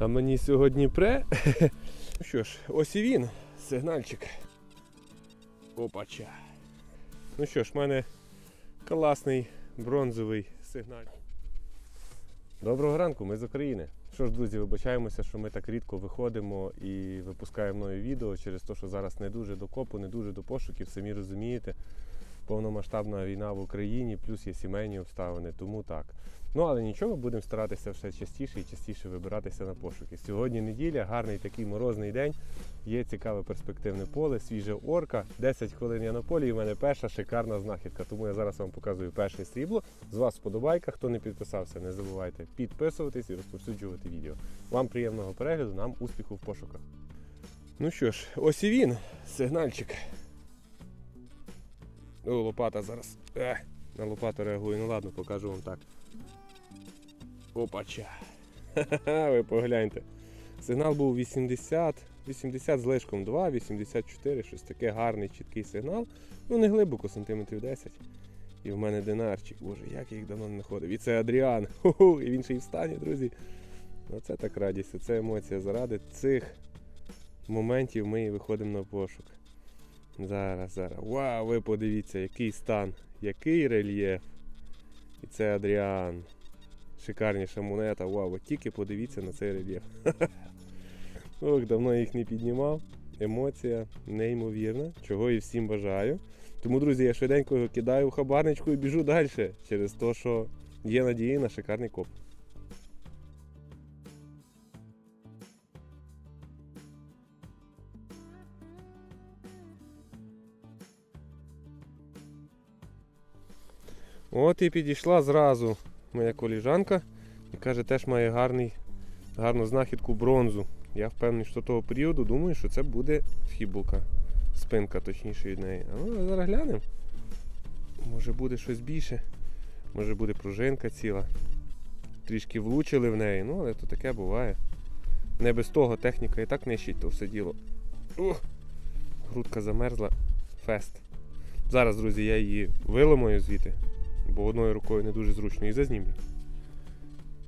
А мені сьогодні пре. Ну що ж, ось і він, сигнальчик. Опача. Ну що ж, в мене класний бронзовий сигналь. Доброго ранку, ми з України. Що ж, друзі, вибачаємося, що ми так рідко виходимо і випускаємо нові відео через те, що зараз не дуже до копу, не дуже до пошуків, самі розумієте. Повномасштабна війна в Україні, плюс є сімейні обставини, тому так. Ну але нічого, будемо старатися все частіше і частіше вибиратися на пошуки. Сьогодні неділя, гарний такий морозний день. Є цікаве перспективне поле, свіже орка. 10 хвилин я на полі, і в мене перша шикарна знахідка. Тому я зараз вам показую перше срібло. З вас вподобайка. Хто не підписався, не забувайте підписуватись і розповсюджувати відео. Вам приємного перегляду, нам успіху в пошуках. Ну що ж, ось і він, сигнальчик. О, лопата зараз. Ех, на лопату реагую. Ну ладно, покажу вам так. Опача. Ха-ха-ха, ви погляньте. Сигнал був 80, 80 з лишком 2, 84, щось таке гарний, чіткий сигнал. Ну не глибоко, сантиметрів 10. І в мене динарчик. Боже, як я їх давно не знаходив. І це Адріан. Ху-ху, і він ще й встані, друзі. Оце так радість, це емоція. Заради цих моментів ми і виходимо на пошук. Зараз, зараз. Вау, ви подивіться, який стан, який рельєф. І це Адріан. Шикарніша монета. Вау, от тільки подивіться на цей рельєф. Ох, давно їх не піднімав. Емоція неймовірна, чого і всім бажаю. Тому, друзі, я швиденько його кидаю в хабарничку і біжу далі через те, що є надії на шикарний коп. От і підійшла зразу моя коліжанка і каже, теж має гарний, гарну знахідку бронзу. Я впевнений, що того періоду думаю, що це буде фібулка. Спинка точніше від неї. Ну, зараз глянемо. Може буде щось більше. Може буде пружинка ціла. Трішки влучили в неї, ну але то таке буває. Не без того техніка і так нищить то все діло. Ух! Грудка замерзла. Фест. Зараз, друзі, я її виламаю звідти, бо одною рукою не дуже зручно і зазнімлю.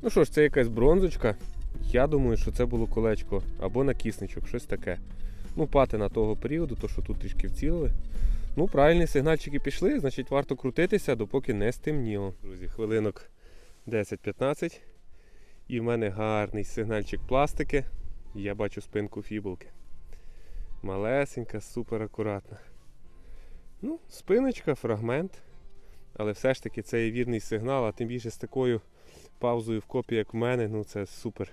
Ну що ж, це якась бронзочка. Я думаю, що це було колечко або накісничок, щось таке. Ну, патина того періоду, то що тут трішки вцілили. Ну, правильні сигнальчики пішли, значить варто крутитися, допоки не стемніло. Друзі, хвилинок 10-15. І в мене гарний сигнальчик пластики. Я бачу спинку фібулки. Малесенька, супер акуратна. Ну, спиночка, фрагмент. Але все ж таки це є вірний сигнал, а тим більше з такою паузою в копі, як в мене, ну це супер.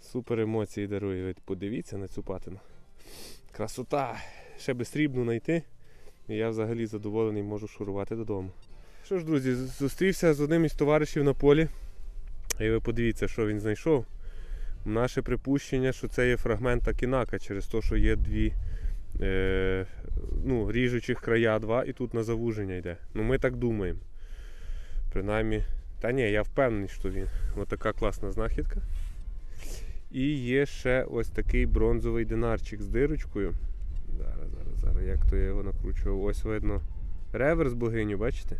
Супер емоції дарує. Ви подивіться на цю патину. Красота! Ще би срібну знайти. І я взагалі задоволений можу шурувати додому. Що ж, друзі, зустрівся з одним із товаришів на полі. І ви подивіться, що він знайшов. Наше припущення, що це є фрагмент Акінака через те, що є дві е, ну, ріжучих края два і тут на завуження йде. Ну ми так думаємо. Принаймні. Та ні, я впевнений, що він. Ось така класна знахідка. І є ще ось такий бронзовий динарчик з дирочкою. Зараз, зараз, зараз, як то я його накручував. Ось видно реверс богиню, бачите?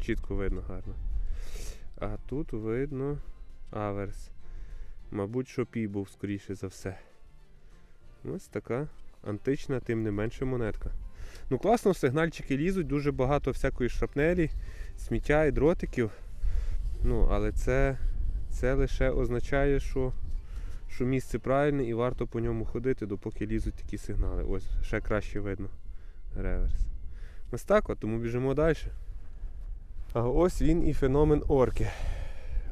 Чітко видно гарно. А тут видно аверс. Мабуть, що пій був скоріше за все. Ось така антична, тим не менше монетка. Ну класно, сигнальчики лізуть, дуже багато всякої шрапнелі, сміття і дротиків. Ну, але це, це лише означає, що, що місце правильне і варто по ньому ходити, допоки лізуть такі сигнали. Ось ще краще видно реверс. Ось так тому біжимо далі. А ось він і феномен орки.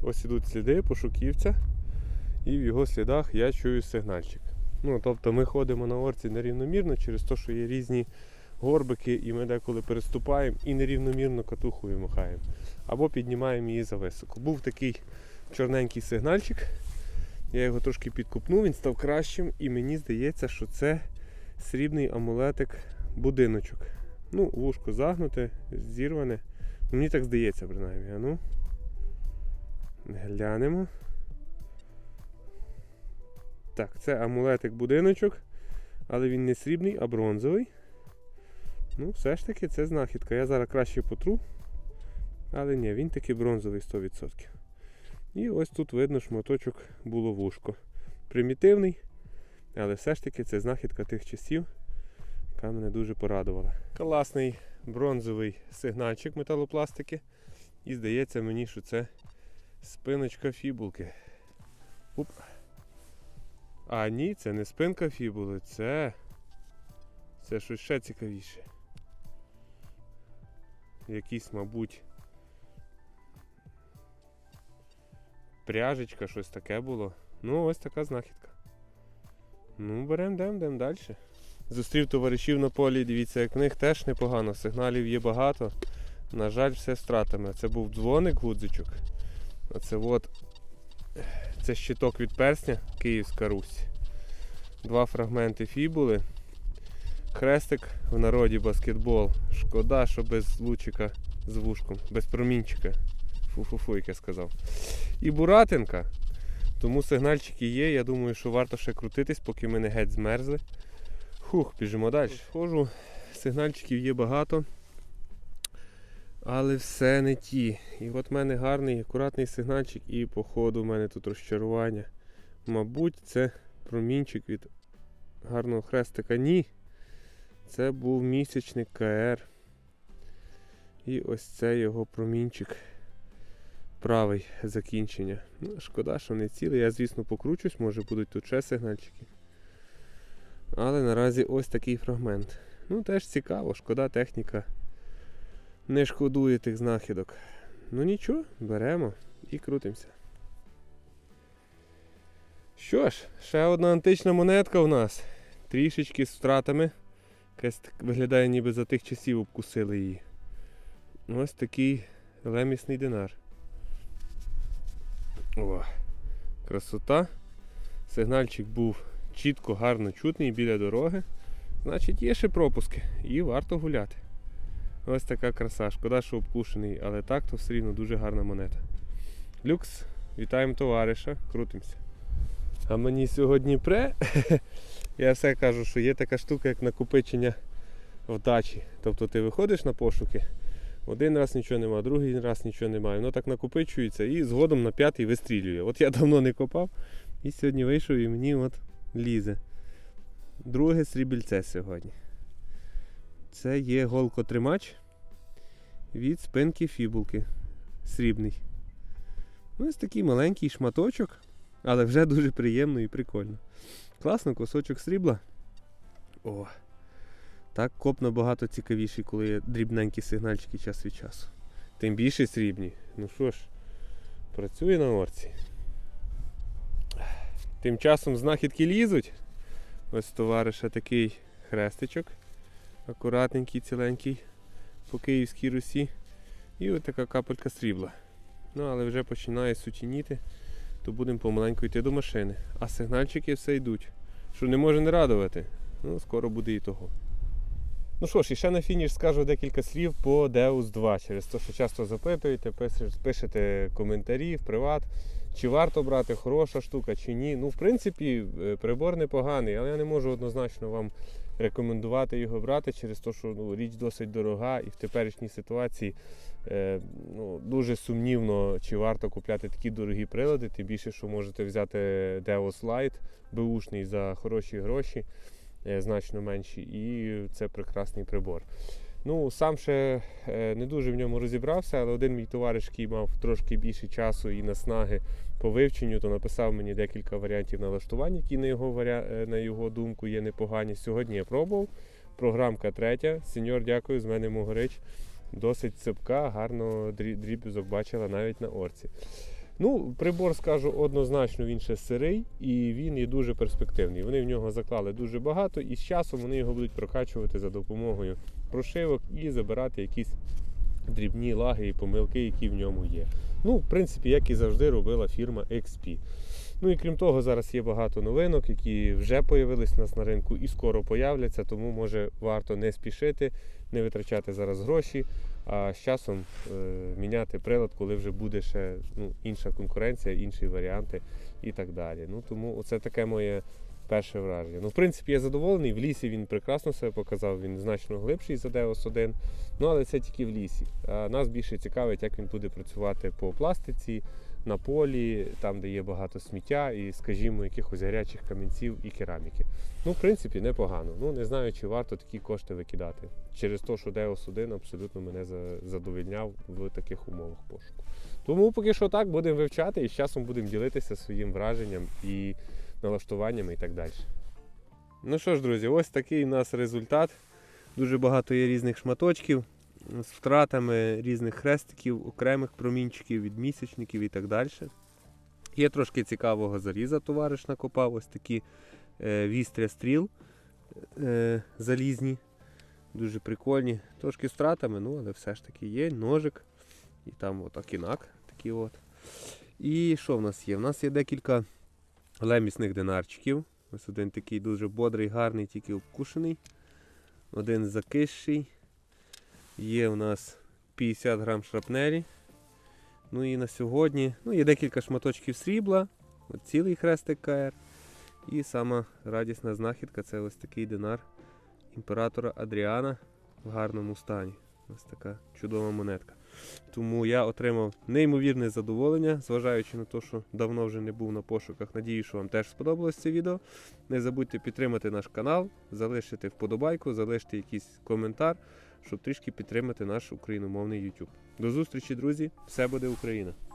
Ось ідуть сліди пошуківця, і в його слідах я чую сигнальчик. Ну, тобто ми ходимо на орці нерівномірно через те, що є різні горбики, і ми деколи переступаємо і нерівномірно катухою махаємо. Або піднімаємо її за високо. Був такий чорненький сигнальчик. Я його трошки підкупнув, він став кращим, і мені здається, що це срібний амулетик будиночок. Ну, вушко загнуте, зірване. Ну, Мені так здається, принаймні. А ну. Глянемо. Так, це амулетик будиночок, але він не срібний, а бронзовий. Ну, все ж таки, це знахідка. Я зараз краще потру. Але ні, він таки бронзовий 100%. І ось тут видно шматочок було вушко. примітивний, але все ж таки це знахідка тих часів, яка мене дуже порадувала. Класний бронзовий сигнальчик металопластики. І здається мені, що це спиночка фібулки. Уп. А ні, це не спинка фібули, це. Це щось ще цікавіше. Якийсь, мабуть. Пряжечка, щось таке було. Ну, ось така знахідка. Ну, беремо, йдемо, йдемо далі. Зустрів товаришів на полі, дивіться, як в них теж непогано. Сигналів є багато. На жаль, все з втратами. Це був дзвоник гудзичок. Оце от це щиток від персня, Київська Русь. Два фрагменти фібули. Хрестик в народі баскетбол. Шкода, що без лучика з вушком, без промінчика. Фу-фу-фу, як я сказав. І буратинка. Тому сигнальчики є. Я думаю, що варто ще крутитись, поки ми не геть змерзли. Хух, біжимо далі. Схожу, сигнальчиків є багато. Але все не ті. І от в мене гарний, акуратний сигнальчик, і по ходу в мене тут розчарування. Мабуть, це промінчик від гарного хрестика. Ні. Це був місячник КР. І ось це його промінчик. Правий закінчення. Ну, шкода, що не цілий. Я, звісно, покручусь, може будуть тут ще сигнальчики. Але наразі ось такий фрагмент. Ну, теж цікаво, шкода техніка не шкодує тих знахідок. Ну нічого, беремо і крутимося. Що ж, ще одна антична монетка у нас. Трішечки з втратами. Якась виглядає, ніби за тих часів обкусили її. Ось такий лемісний динар. О, красота. Сигнальчик був чітко, гарно чутний біля дороги. Значить, є ще пропуски і варто гуляти. Ось така краса. Шкода, що обкушений, але так то все рівно дуже гарна монета. Люкс, вітаємо товариша, крутимося. А мені сьогодні пре. Я все кажу, що є така штука, як накопичення вдачі. Тобто ти виходиш на пошуки, один раз нічого немає, другий раз нічого немає. Воно так накопичується і згодом на п'ятий вистрілює. От я давно не копав і сьогодні вийшов і мені от лізе. Друге срібільце сьогодні. Це є голкотримач від спинки фібулки. Срібний. Ось такий маленький шматочок, але вже дуже приємно і прикольно. Класно, кусочок срібла. О! Так коп набагато цікавіший, коли є дрібненькі сигнальчики час від часу. Тим більше срібні. Ну що ж, працює на орці. Тим часом знахідки лізуть. Ось товариша такий хрестичок. Акуратненький, ціленький по Київській Русі. І ось така капелька срібла. Ну, але вже починає сутініти, то будемо помаленьку йти до машини. А сигнальчики все йдуть. Що не може не радувати. Ну, скоро буде і того. Ну що ж, і ще на фініш скажу декілька слів по Deus 2. Через те, що часто запитуєте, пишете коментарі в приват. Чи варто брати хороша штука, чи ні. Ну, в принципі, е, прибор непоганий, але я не можу однозначно вам рекомендувати його брати через те, що ну, річ досить дорога і в теперішній ситуації е, ну, дуже сумнівно, чи варто купляти такі дорогі прилади, тим більше, що можете взяти Deus Lite беушний за хороші гроші, е, значно менші, і це прекрасний прибор. Ну, сам ще е, не дуже в ньому розібрався, але один мій товариш, який мав трошки більше часу і наснаги по вивченню, то написав мені декілька варіантів налаштувань, які на його, е, на його думку є непогані. Сьогодні я пробував. Програмка третя. Сеньор, дякую, з мене Могорич. Досить цепка, гарно дрі- дріб'язок бачила навіть на орці. Ну, прибор скажу однозначно, він ще сирий і він є дуже перспективний. Вони в нього заклали дуже багато, і з часом вони його будуть прокачувати за допомогою прошивок і забирати якісь дрібні лаги і помилки, які в ньому є. Ну, в принципі, як і завжди робила фірма XP. Ну і крім того, зараз є багато новинок, які вже появились у нас на ринку і скоро появляться, тому може варто не спішити, не витрачати зараз гроші, а з часом е, міняти прилад, коли вже буде ще ну, інша конкуренція, інші варіанти і так далі. Ну тому це таке моє перше враження. Ну, в принципі, я задоволений. В лісі він прекрасно себе показав, він значно глибший за Деос 1. Ну, але це тільки в лісі. Нас більше цікавить, як він буде працювати по пластиці, на полі, там, де є багато сміття і, скажімо, якихось гарячих камінців і кераміки. Ну, в принципі, непогано. Ну, не знаю, чи варто такі кошти викидати. Через те, що Деос 1 абсолютно мене за- задовольняв в таких умовах пошуку. Тому поки що так будемо вивчати і з часом будемо ділитися своїм враженням і налаштуваннями і так далі. Ну що ж, друзі, ось такий у нас результат. Дуже багато є різних шматочків з втратами різних хрестиків, окремих промінчиків від місячників і так далі. Є трошки цікавого заріза, товариш накопав, ось такі е, вістря стріл е, залізні, дуже прикольні. Трошки з втратами, ну але все ж таки є. Ножик. І там от окінак такий от. І що в нас є? В нас є декілька лемісних динарчиків. Ось один такий дуже бодрий, гарний, тільки обкушений. Один закисший. Є у нас 50 грам шрапнелі. Ну і на сьогодні ну, є декілька шматочків срібла, от цілий хрестик КР. І сама радісна знахідка це ось такий динар імператора Адріана в гарному стані. Ось така чудова монетка. Тому я отримав неймовірне задоволення, зважаючи на те, що давно вже не був на пошуках. Надію, що вам теж сподобалось це відео. Не забудьте підтримати наш канал, залишити вподобайку, залишити якийсь коментар, щоб трішки підтримати наш україномовний YouTube. До зустрічі, друзі! Все буде Україна!